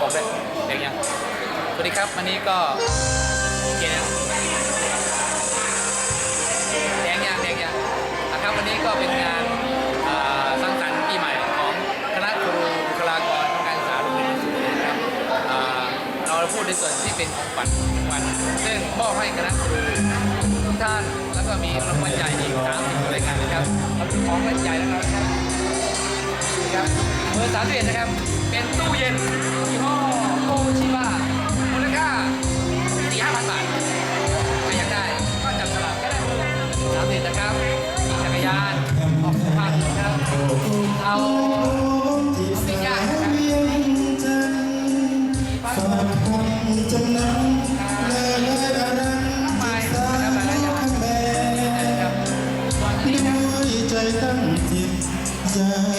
บอกเลยเด็กยังสวัสดีครับวันนี้ก็เกณฑ์แดงยังแดงยังนะครับวันนี้ก็เป็นงานสร้างสรรค์ปีใหม่ของคณะครูบุคลากรของการศึกษาโรงเรียนสุรินทร์นะครับเราพูดในส่วนที่เป็นของขวัญวันซึ่งมอบให้คณะครูทุกท่านแล้วก็มีรางวัลใหญ่อีกสามสิบรายการนะครับเราของรางวัลใหญ่แล้วนะครับครับ บอร์สามสิบเอ็ดนะครับ เป็นตู้เย็นยี่ห้อโตชิบะมูลค่าสี่ห้าพันบาทใครอยากได้ก็จับฉลากก็ได้เบอร์สามสิบเอ็ดนะครับมีจักรยานออกสุพรรณนะครับเอาปิ้งย่างนะครับฝากคำจำนำและและอารันไปสานะครับหลยๆอย่างแม่นนั้นใจตั้งจิตอย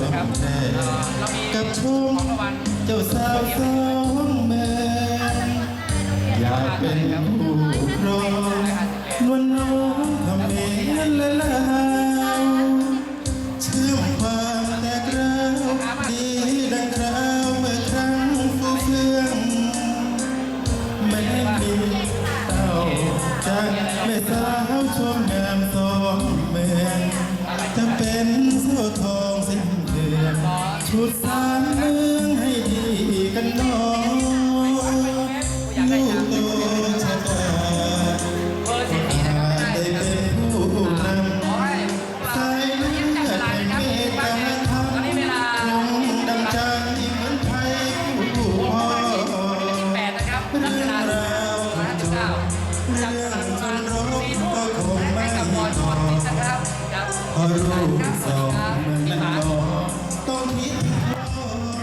นอนรวนะมครับแท้เรามีกับชขมองรางวัลเจ้าสาวสองเมืองอยากเป็นผู้ครองนวลน้องทำเองและลาวเชื่อมความแตกร้าวดีดังคราวเมื่อครั้งฟูเฟืองแม้มีเต้าจากแม่สาวชมงามสองเมือง ชุดสามเมืองให้ดีกันหน้องลูกโตชะตาเบอร์สิบสี่นะครับไม่ได้ได้นะเป็นผู้นขอให้ำสายเลือดแห่งเมตตาธรรมตอนนี้เวลาลงดังใจเหมือนไทยผู้พ่อแปดนะครับลักษณะห้าสิบเก้าจับสลากมาสี่ทุ่มให้กับบอลชนนิดนะครับกับพอรูปสองมันนั้นล